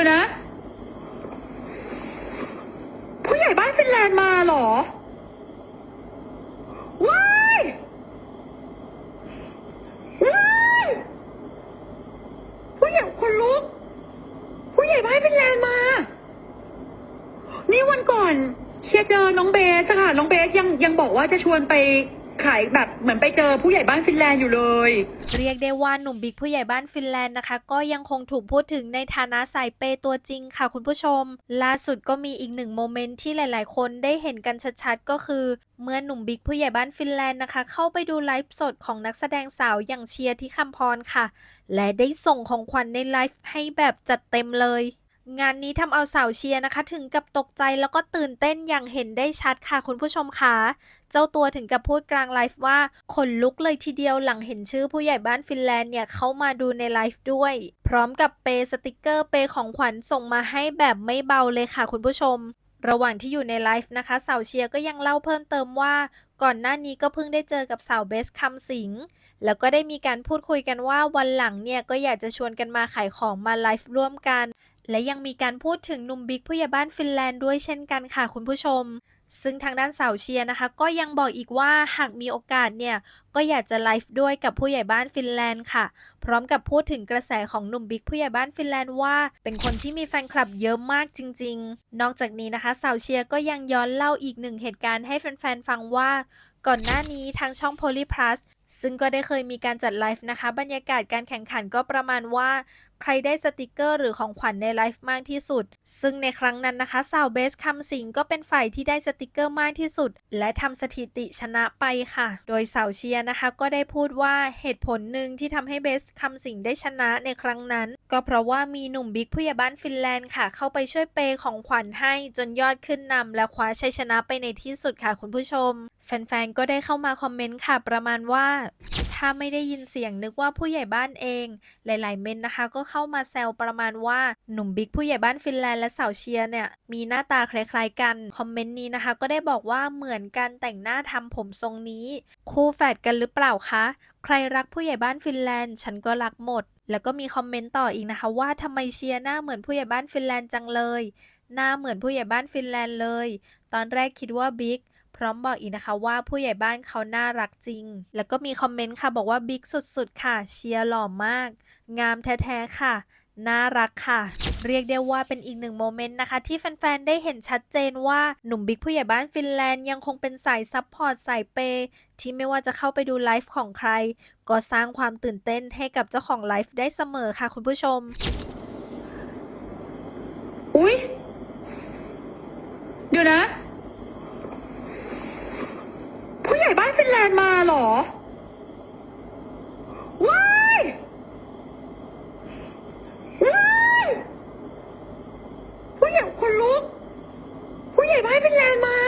ดี๋ยวนะ ผู้ใหญ่บ้านฟินแลนด์มาเหรอ ว้ายว้ายผู้ใหญ่คนลุก ผู้ใหญ่บ้านฟินแลนด์มา นี่วันก่อน เชียร์เจอน้องเบสค่ะ น้องเบสยังยังบอกว่าจะชวนไป ขายแบบเหมือนไปเจอผู้ใหญ่บ้านฟินแลนด์อยู่เลย เรียกได้ว่าหนุ่มบิ๊กผู้ใหญ่บ้านฟินแลนด์นะคะ ก็ยังคงถูกพูดถึงในฐานะสายเปตัวจริงค่ะคุณผู้ชม ล่าสุดก็มีอีกหนึ่งโมเมนต์ที่หลาย ๆ คนได้เห็นกันชัดๆ ก็คือ เมื่อหนุ่มบิ๊กผู้ใหญ่บ้านฟินแลนด์นะคะ เข้าไปดูไลฟ์สดของนักแสดงสาวอย่างเชียร์ที่คำพรค่ะ และได้ส่งของขวัญในไลฟ์ให้แบบจัดเต็มเลย งานนี้ทำเอาสาวเชียร์นะคะ ถึงกับตกใจแล้วก็ตื่นเต้นอย่างเห็นได้ชัดค่ะคุณผู้ชมค่ะเจ้าตัวถึงกับพูดกลางไลฟ์ว่าขนลุกเลยทีเดียวหลังเห็นชื่อผู้ใหญ่บ้านฟินแลนด์เนี่ยเข้ามาดูในไลฟ์ด้วย พร้อมกับเปย์สติกเกอร์เปย์ของขวัญส่งมาให้แบบไม่เบาเลยค่ะคุณผู้ชม ระหว่างที่อยู่ในไลฟ์นะคะ สาวเชียร์ก็ยังเล่าเพิ่มเติมว่า ก่อนหน้านี้ก็เพิ่งได้เจอกับสาวเบสคำสิงแล้วก็ได้มีการพูดคุยกันว่าวันหลังเนี่ยก็อยากจะชวนกันมาขายของมาไลฟ์ร่วมกัน และยังมีการพูดถึงหนุ่มบิ๊กผู้ใหญ่บ้านฟินแลนด์ด้วยเช่นกันค่ะคุณผู้ชม ซึ่งทางด้านสาวเชียร์นะคะ ก็ยังบอกอีกว่าหากมีโอกาสเนี่ย ก็อยากจะไลฟ์ด้วยกับผู้ใหญ่บ้านฟินแลนด์ค่ะ พร้อมกับพูดถึงกระแสของหนุ่มบิ๊กผู้ใหญ่บ้านฟินแลนด์ว่า เป็นคนที่มีแฟนคลับเยอะมากจริง ๆ นอกจากนี้นะคะสาวเชียร์ก็ยังย้อนเล่าอีกหนึ่งเหตุการณ์ให้แฟนๆฟังว่าก่อนหน้านี้ทางช่อง Poly Plus ซึ่งก็ได้เคยมีการจัดไลฟ์นะคะ บรรยากาศการแข่งขันก็ประมาณว่า ใครได้สติกเกอร์หรือของขวัญในไลฟ์มากที่สุด ซึ่งในครั้งนั้นนะคะสาวเบสคำสิงก็เป็นฝ่ายที่ได้สติกเกอร์มากที่สุด และทำสถิติชนะไปค่ะ โดยสาวเชียร์นะคะ ก็ได้พูดว่าเหตุผลหนึ่งที่ทำให้เบสคำสิงได้ชนะในครั้งนั้น ก็เพราะว่ามีหนุ่มบิ๊กผู้ใหญ่บ้านฟินแลนด์ค่ะ เข้าไปช่วยเปย์ของขวัญให้จนยอดขึ้นนำและคว้าชัยชนะไปในที่สุดค่ะคุณผู้ชม แฟนๆก็ได้เข้ามาคอมเมนต์ค่ะประมาณว่า ถ้าไม่ได้ยินเสียงนึกว่าผู้ใหญ่บ้านเอง หลาย ๆ เมนนะคะ ก็เข้ามาแซวประมาณว่าหนุ่มบิ๊กผู้ใหญ่บ้านฟินแลนด์และสาวเชียร์เนี่ยมีหน้าตาคล้าย ๆ กัน คอมเมนต์นี้นะคะ ก็ได้บอกว่าเหมือนกันแต่งหน้าทำผมทรงนี้ คู่แฝดกันหรือเปล่าคะ ใครรักผู้ใหญ่บ้านฟินแลนด์ ฉันก็รักหมด แล้วก็มีคอมเมนต์ต่ออีกนะคะ ว่าทำไมเชียร์หน้าเหมือนผู้ใหญ่บ้านฟินแลนด์จังเลย หน้าเหมือนผู้ใหญ่บ้านฟินแลนด์เลย ตอนแรกคิดว่าบิ๊ก พร้อมบอกอีกนะคะว่าผู้ใหญ่บ้านเขาน่ารักจริง แล้วก็มีคอมเมนต์ค่ะบอกว่าบิ๊กสุดๆ ค่ะ เชียร์หล่อมาก งามแท้ๆ ค่ะ น่ารักค่ะ เรียกได้ว่าเป็นอีกหนึ่งโมเมนต์นะคะ ที่แฟนๆ ได้เห็นชัดเจนว่าหนุ่มบิ๊กผู้ใหญ่บ้านฟินแลนด์ยังคงเป็นสายซัพพอร์ตสายเปย์ที่ไม่ว่าจะเข้าไปดูไลฟ์ของใคร ก็สร้างความตื่นเต้นให้กับเจ้าของไลฟ์ได้เสมอค่ะคุณผู้ชม อุ๊ย เดี๋ยวนะ ผู้ใหญ่บ้านฟินแลนด์มาเหรอ ว้ายว้ายผู้ใหญ่คนลุก ผู้ใหญ่บ้านฟินแลนด์มา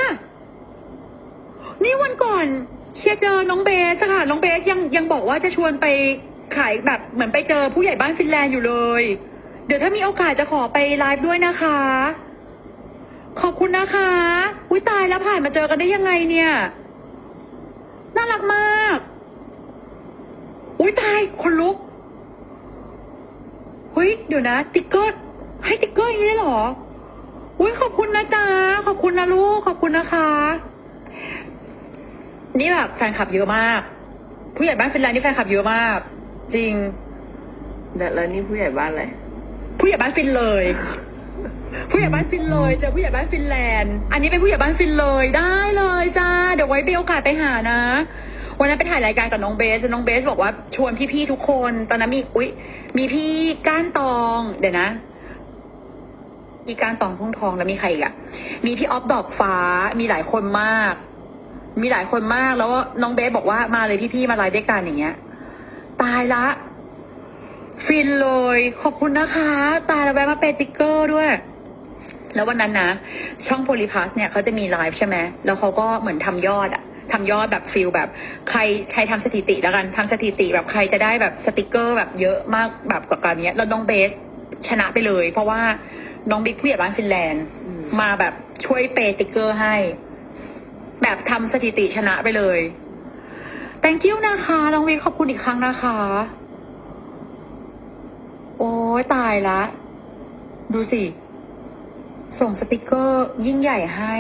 นี่วันก่อน เชียร์เจอน้องเบสอะค่ะ น้องเบสยังยังบอกว่าจะชวนไปขายแบบเหมือนไปเจอผู้ใหญ่บ้านฟินแลนด์อยู่เลย เดี๋ยวถ้ามีโอกาสจะขอไปไลฟ์ด้วยนะคะ ขอบคุณนะคะ อุ้ยตายแล้วผ่านมาเจอกันได้ยังไงเนี่ย น่ารักมาก ตายคนลุกเฮ้ยเดี๋ยวนะ ติ๊กเกอร์ให้ติ๊กเกอร์อย่างนี้เลยเหรออุ้ยขอบคุณนะจ๊ะขอบคุณนะลูกขอบคุณนะคะ นี่แบบแฟนคลับเยอะมาก ผู้ใหญ่บ้านฟินแลนด์นี่แฟนคลับเยอะมาก จริงแล้วนี่ผู้ใหญ่บ้านอะไรผู้ใหญ่บ้านฟินเลย ผู้ใหญ่บ้านฟินเลยเจอผู้ใหญ่บ้านฟินแลนด์ อันนี้เป็นผู้ใหญ่บ้านฟินเลยได้เลยจ้าเดี๋ยวไว้มีโอกาสไปหานะ วันนั้นไปถ่ายรายการกับน้องเบสน้องเบสบอกว่าชวนพี่ๆทุกคน ตอนนั้นมีอุ๊ย มีพี่ก้านตอง เดี๋ยวนะ มีกานตองทุ่งทองแล้วมีใครอีกอะมีพี่ออฟดอกฟ้า มีหลายคนมาก มีหลายคนมากแล้วน้องเบสบอกว่ามาเลยพี่ๆมาไลฟ์ด้วยกันอย่างเงี้ย ตายละ ฟินเลย ขอบคุณนะคะ ตายแล้วแวะมาเป็นติ๊กเกอร์ด้วยแล้ววันนั้นนะ ช่องโพลิพัสเนี่ยเขาจะมีไลฟ์ใช่ไหมแล้วเขาก็เหมือนทำยอดอะ ทำยอดแบบฟิลแบบใครใครทำสถิติแล้วกันทำสถิติแบบใครจะได้แบบสติกเกอร์แบบเยอะมากแบบกว่าการเนี้ยแล้วน้องเบสชนะไปเลย เพราะว่าน้องบิ๊กผู้ใหญ่บ้านฟินแลนด์มาแบบช่วยเปย์ติ๊กเกอร์ให้ แบบทำสถิติชนะไปเลย thank you นะคะ น้องบิ๊กขอบคุณอีกครั้งนะคะ โอ้ยตายละ ดูสิ ส่งสติกเกอร์ยิ่งใหญ่ให้